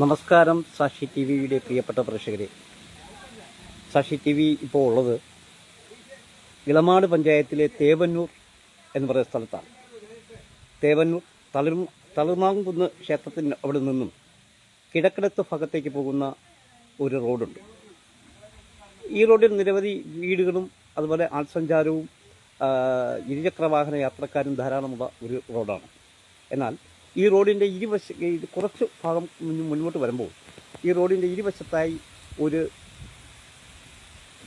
നമസ്കാരം സാക്ഷി ടി വിയുടെ പ്രിയപ്പെട്ട പ്രേക്ഷകരെ. സാക്ഷി ടി വി ഇപ്പോൾ ഉള്ളത് ഇളമാട് പഞ്ചായത്തിലെ തേവന്നൂർ എന്ന് പറയുന്ന സ്ഥലത്താണ്. തേവന്നൂർ തളിർ തളിർമാങ്കുന്ന് ക്ഷേത്രത്തിന് അവിടെ നിന്നും കിഴക്കിടത്ത് ഭാഗത്തേക്ക് പോകുന്ന ഒരു റോഡുണ്ട്. ഈ റോഡിൽ നിരവധി വീടുകളും അതുപോലെ ആൾസഞ്ചാരവും ഇരുചക്ര വാഹന യാത്രക്കാരും ധാരാളമുള്ള ഒരു റോഡാണ്. എന്നാൽ ഈ റോഡിന്റെ ഇരുവശ കുറച്ച് ഭാഗം മുന്ന് മുന്നോട്ട് വരുമ്പോൾ ഈ റോഡിന്റെ ഇരുവശത്തായി ഒരു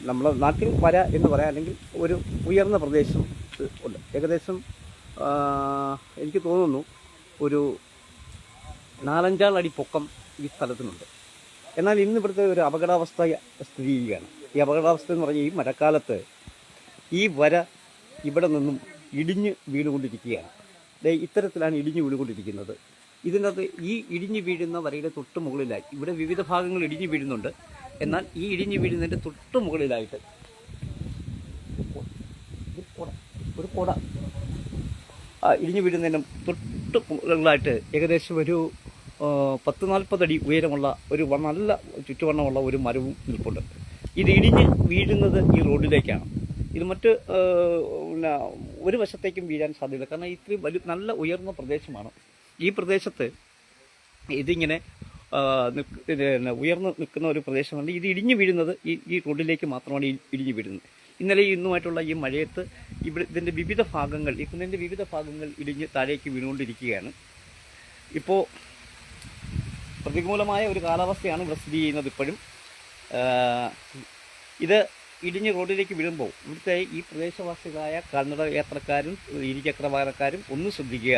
നമ്മളെ നാട്ടിൽ വര എന്ന് പറയാം. അല്ലെങ്കിൽ ഒരു ഉയർന്ന പ്രദേശം ഉണ്ട്. ഏകദേശം എനിക്ക് തോന്നുന്നു ഒരു നാലഞ്ചാൾ അടി പൊക്കം ഈ സ്ഥലത്തിനുണ്ട്. എന്നാൽ ഇന്ന് ഇവിടുത്തെ ഒരു അപകടാവസ്ഥ സ്ഥിതി ചെയ്യുകയാണ്. ഈ അപകടാവസ്ഥ എന്ന് പറഞ്ഞാൽ ഈ മഴക്കാലത്ത് ഈ വര ഇവിടെ നിന്നും ഇടിഞ്ഞ് വീണുകൊണ്ടിരിക്കുകയാണ്. ഇത്തരത്തിലാണ് ഇടിഞ്ഞു വീണുകൊണ്ടിരിക്കുന്നത്. ഇതിനകത്ത് ഈ ഇടിഞ്ഞു വീഴുന്ന വരയുടെ തൊട്ട് മുകളിലായി ഇവിടെ വിവിധ ഭാഗങ്ങൾ ഇടിഞ്ഞു വീഴുന്നുണ്ട്. എന്നാൽ ഈ ഇടിഞ്ഞു വീഴുന്നതിന്റെ തൊട്ട് മുകളിലായിട്ട് ഒരു കുട. ഇടിഞ്ഞു വീഴുന്നതിനും തൊട്ട് മുകളിലായിട്ട് ഏകദേശം ഒരു പത്ത് നാൽപ്പതടി ഉയരമുള്ള ഒരു നല്ല ചുറ്റുവണ്ണമുള്ള ഒരു മരവും നിൽപ്പുണ്ട്. ഇത് ഇടിഞ്ഞ് വീഴുന്നത് ഈ റോഡിലേക്കാണ്. ഇത് മറ്റ് പിന്നെ ഒരു വശത്തേക്കും വീഴാൻ സാധ്യത. കാരണം ഇത്രയും വലിയ നല്ല ഉയർന്ന പ്രദേശമാണ്. ഈ പ്രദേശത്ത് ഇതിങ്ങനെ ഉയർന്നു നിൽക്കുന്ന ഒരു പ്രദേശമാണ്. ഇത് ഇടിഞ്ഞു വീഴുന്നത് ഈ ഈ റോഡിലേക്ക് മാത്രമാണ് ഇടിഞ്ഞു വീഴുന്നത്. ഇന്നലെ ഇന്നുമായിട്ടുള്ള ഈ മഴയത്ത് ഇവിടെ ഇതിന്റെ വിവിധ ഭാഗങ്ങൾ ഈ കുന്നിന്റെ വിവിധ ഭാഗങ്ങൾ ഇടിഞ്ഞ് താഴേക്ക് വീണുകൊണ്ടിരിക്കുകയാണ്. ഇപ്പോൾ പ്രതികൂലമായ ഒരു കാലാവസ്ഥയാണ് ഇവിടെ സ്ഥിതി ചെയ്യുന്നത് ഇപ്പോഴും. ഇത് ഇടിഞ്ഞ് റോഡിലേക്ക് വീഴുമ്പോൾ ഇവിടുത്തെ ഈ പ്രദേശവാസികളായ കന്നട യാത്രക്കാരും ഇരുചക്ര വാഹനക്കാരും ഒന്ന് ശ്രദ്ധിക്കുക.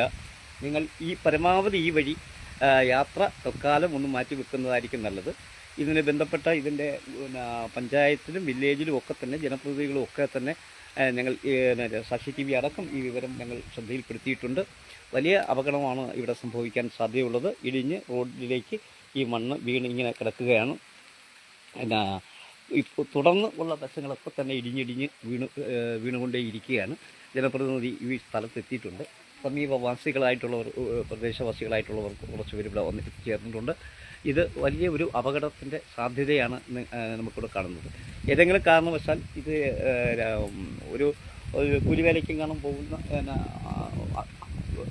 നിങ്ങൾ ഈ പരമാവധി ഈ വഴി യാത്ര തൽക്കാലം ഒന്ന് മാറ്റി വെക്കുന്നതായിരിക്കും നല്ലത്. ഇതിന് ബന്ധപ്പെട്ട ഇതിന്റെ പഞ്ചായത്തിലും വില്ലേജിലും ഒക്കെ തന്നെ ജനപ്രതിനിധികളും ഒക്കെ തന്നെ ഞങ്ങൾ സാക്ഷി ടി വി അടക്കം ഈ വിവരം ഞങ്ങൾ ശ്രദ്ധയിൽപ്പെടുത്തിയിട്ടുണ്ട്. വലിയ അപകടമാണ് ഇവിടെ സംഭവിക്കാൻ സാധ്യതയുള്ളത്. ഇടിഞ്ഞ് റോഡിലേക്ക് ഈ മണ്ണ് വീണ് ഇങ്ങനെ കിടക്കുകയാണ്. എന്നാ ഇപ്പോൾ തുടർന്ന് ഉള്ള വശങ്ങളൊക്കെ തന്നെ ഇടിഞ്ഞിടിഞ്ഞ് വീണ് വീണുകൊണ്ടേ വീണുകൊണ്ടേയിരിക്കുകയാണ് ജനപ്രതിനിധി ഈ സ്ഥലത്തെത്തിയിട്ടുണ്ട്. സമീപവാസികളായിട്ടുള്ളവർ പ്രദേശവാസികളായിട്ടുള്ളവർക്ക് പ്രദേശവാസികളായിട്ടുള്ളവർ കുറച്ച് പേര് ഇവിടെ വന്ന് ചേർന്നിട്ടുണ്ട്. ഇത് വലിയ ഒരു അപകടത്തിന്റെ സാധ്യതയാണ് നമുക്കിവിടെ കാണുന്നത്. ഏതെങ്കിലും കാരണവശാൽ ഇത് ഒരു ഒരു കൂലിവേലയ്ക്കും കാണാൻ പോകുന്ന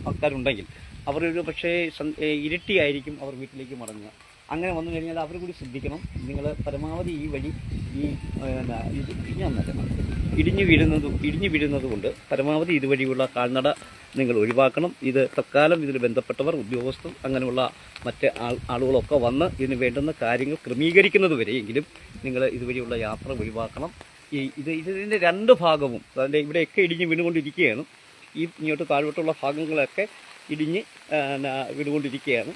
ആൾക്കാരുണ്ടെങ്കിൽ അവർ അവരൊരു പക്ഷേ ഇരുട്ടിയായിരിക്കും അവർ വീട്ടിലേക്ക് മടങ്ങുക. അങ്ങനെ വന്നു കഴിഞ്ഞാൽ അവർ കൂടി ശ്രദ്ധിക്കണം. നിങ്ങൾ പരമാവധി ഈ വഴി ഈ ഇത് ഇടിഞ്ഞു വീഴുന്നത് ഇടിഞ്ഞു വീഴുന്നത് കൊണ്ട് പരമാവധി ഇതുവഴിയുള്ള കാൽനട നിങ്ങൾ ഒഴിവാക്കണം. ഇത് തൽക്കാലം ഇതിൽ ബന്ധപ്പെട്ടവർ ഉദ്യോഗസ്ഥർ അങ്ങനെയുള്ള മറ്റ് ആൾ ആളുകളൊക്കെ വന്ന് ഇതിന് വേണ്ടുന്ന കാര്യങ്ങൾ ക്രമീകരിക്കുന്നത് വരെയെങ്കിലും നിങ്ങൾ ഇതുവഴിയുള്ള യാത്ര ഒഴിവാക്കണം. ഈ ഇത് ഇതിന്റെ രണ്ട് ഭാഗവും അതിന്റെ ഇവിടെയൊക്കെ ഇടിഞ്ഞ് വീണുകൊണ്ടിരിക്കുകയാണ്. ഈ ഇങ്ങോട്ട് താഴോട്ടുള്ള ഭാഗങ്ങളൊക്കെ ഇടിഞ്ഞ് വീണുകൊണ്ടിരിക്കുകയാണ്.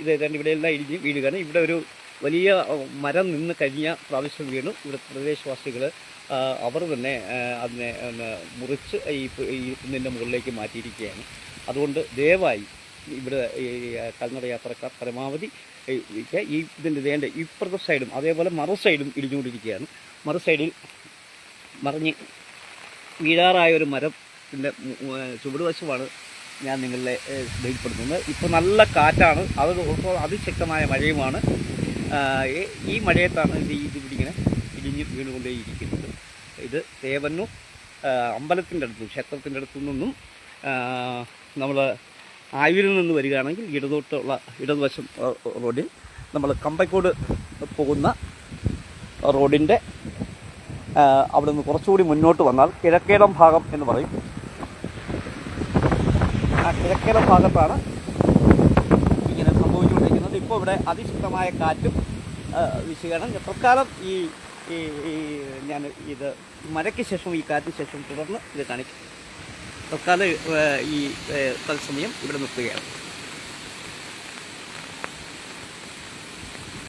ഇത് ഏതാണ്ട് ഇവിടെയെല്ലാം ഇടിഞ്ഞ് വീഴുകയാണ്. ഇവിടെ ഒരു വലിയ മരം നിന്ന് കഴിഞ്ഞ പ്രാവശ്യം വീണു. ഇവിടെ പ്രദേശവാസികൾ അവർ തന്നെ അതിനെ മുറിച്ച് ഈ കുന്നിന്റെ മുകളിലേക്ക് മാറ്റിയിരിക്കുകയാണ്. അതുകൊണ്ട് ദയവായി ഇവിടെ ഈ കൽനട യാത്രക്കാർ പരമാവധി ഈ ഇതിന്റെ വേണ്ട ഇപ്പുറത്തെ സൈഡും അതേപോലെ മറു സൈഡും ഇടിഞ്ഞുകൊണ്ടിരിക്കുകയാണ്. മറു സൈഡിൽ മറിഞ്ഞ് വീഴാറായ ഒരു മരത്തിന്റെ ചുവടുവശമാണ് ഞാൻ നിങ്ങളെ ഏഹ്, ശ്രദ്ധയിൽപ്പെടുത്തുന്നത് ഇപ്പോൾ നല്ല കാറ്റാണ്. അത് അതിശക്തമായ മഴയുമാണ്. ഈ- മഴയത്താണ് ഇത് ഈ ഇതിവിടെ ഇങ്ങനെ ഇടിഞ്ഞ് വീണുകൊണ്ടേയിരിക്കുന്നത്. ഇത് തേവന്നൂർ അമ്പലത്തിന്റെ അടുത്ത് ക്ഷേത്രത്തിന്റെ അടുത്തു നിന്നും നമ്മൾ ആയൂരിൽ നിന്ന് വരികയാണെങ്കിൽ ഇടതോട്ടുള്ള ഇടതുവശം റോഡിൽ നമ്മൾ കമ്പക്കോട് പോകുന്ന റോഡിന്റെ അവിടെ നിന്ന് കുറച്ചുകൂടി മുന്നോട്ട് വന്നാൽ കിഴക്കേടം ഭാഗം എന്ന് പറയും. ആ ഭാഗത്താണ് ഇങ്ങനെ സംഭവിച്ചുകൊണ്ടിരിക്കുന്നത്. ഇപ്പോൾ ഇവിടെ അതിശക്തമായ കാറ്റും വീശുകയാണ് തൽക്കാലം ഈ ഈ ഞാൻ ഇത് മഴയ്ക്ക് ശേഷം ഈ കാറ്റിന് ശേഷം തുടർന്ന് ഇത് കാണിക്കും. തൽക്കാലം ഈ തത്സമയം ഇവിടെ നിർത്തുകയാണ്